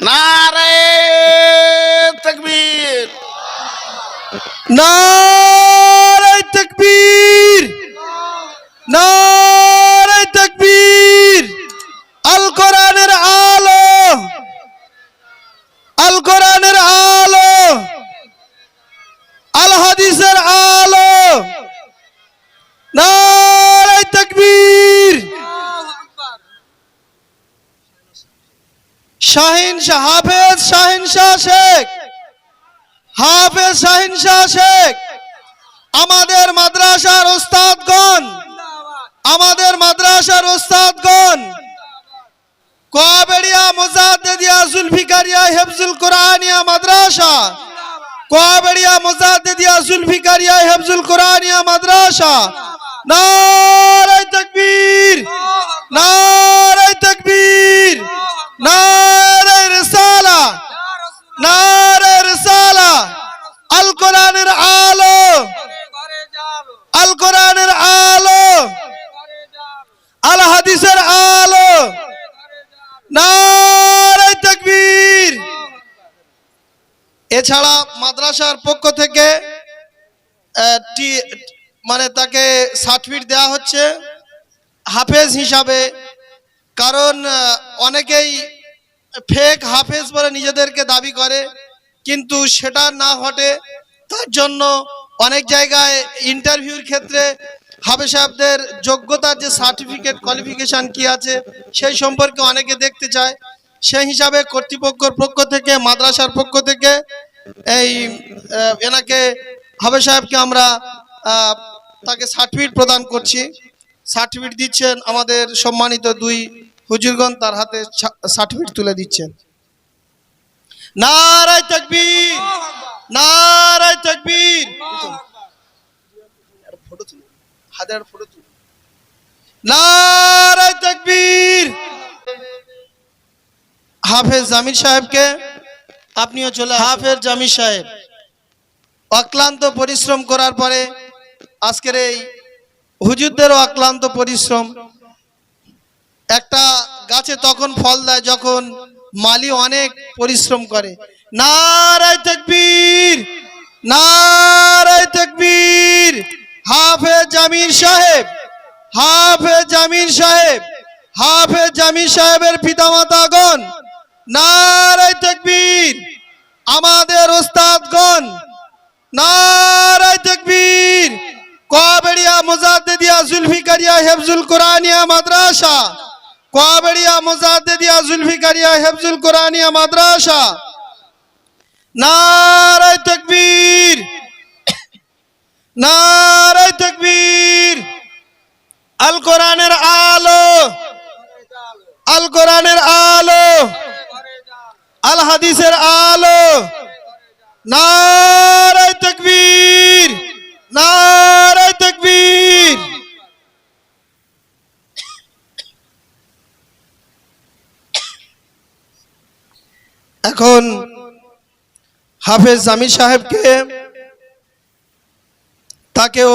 নারে তকবীর। নারায় তকবীর নারায় তকবীর আল কোরআনের আলো আল কোরআনের আলো আল হাদিসের আলো নারায় তকবীর শাহিন শাহ, হাফেজ শাহিন শাহ শেখ। হাফেজ শাহিন শাহ শেখ। আমাদের মাদ্রাসার ওস্তাদগণ, আমাদের মাদ্রাসার ওস্তাদগণ, কোয়াবেড়িয়া মোজাদ্দেদিয়া জুলফিকারিয়া হেফজুল কোরআনিয়া মাদ্রাসা, কোয়াবেড়িয়া মোজাদ্দেদিয়া জুলফিকারিয়া হেফজুল কোরআনিয়া মাদ্রাসা নারায় তাকবীর নারায় তাকবীর নারায় রিসালা নারায় রিসালা আল কোরআনের আলো আল কোরআনের আলো আল হাদিসের আলো নারায় তাকবীর এছাড়া মাদ্রাসার পক্ষ থেকে মানে তাকে সার্টিফিকেট দেওয়া হচ্ছে হাফেজ হিসাবে। কারণ অনেকেই ফেক হাফেজ বলে নিজেদেরকে দাবি করে, কিন্তু সেটা না ঘটে, তার জন্য অনেক জায়গায় ইন্টারভিউর ক্ষেত্রে হাফেজ সাহেবদের যোগ্যতার যে সার্টিফিকেট কোয়ালিফিকেশন কি আছে, সেই সম্পর্কে অনেকে দেখতে চায়। সেই হিসাবে কর্তৃপক্ষর পক্ষ থেকে, মাদ্রাসার পক্ষ থেকে এই এনাকে হাফেজ সাহেবকে আমরা তাকে সার্টিফিকেট প্রদান করছি। সার্টিফিকেট দিচ্ছেন আমাদের সম্মানিত দুই হুজুরগণ, তার হাতে সার্টিফিকেট তুলে দিচ্ছেন। নারায় তকবীর! নারায় তকবীর! হাফেজ জামির সাহেবকে আপনিও চলে হাফের জামির সাহেব, অক্লান্ত পরিশ্রম করার পরে আজকের এই হুজুরদেরও অক্লান্ত পরিশ্রম। একটা গাছে তখন ফল দেয় যখন মালি অনেক পরিশ্রম করে। নারায় তকবীর নারায় তকবীর। হাফেজ জামির সাহেব, হাফেজ জামির সাহেব, হাফেজ জামির সাহেবের পিতামাতাগণ, নারায় তকবীর আমাদের ওস্তাদগণ নারায় তকবীর কোয়াবেড়িয়া মুজাদ্দিদিয়া জুলফিকারিয়া হেফজুল কোরআনিয়া মাদ্রাসা। কোয়াবেড়িয়া, মুজাদ্দিদিয়া, জুলফিকারিয়া, হেফজুল কোরআনিয়া মাদ্রাসা। নারায় তকবীর। নারায় তকবীর। আল কোরআনের আলো। আল কোরআনের আলো। আল হাদিসের আলো। নারায় তকবীর নারায় তকবীর এখন হাফেজ জামির সাহেবকে তাকেও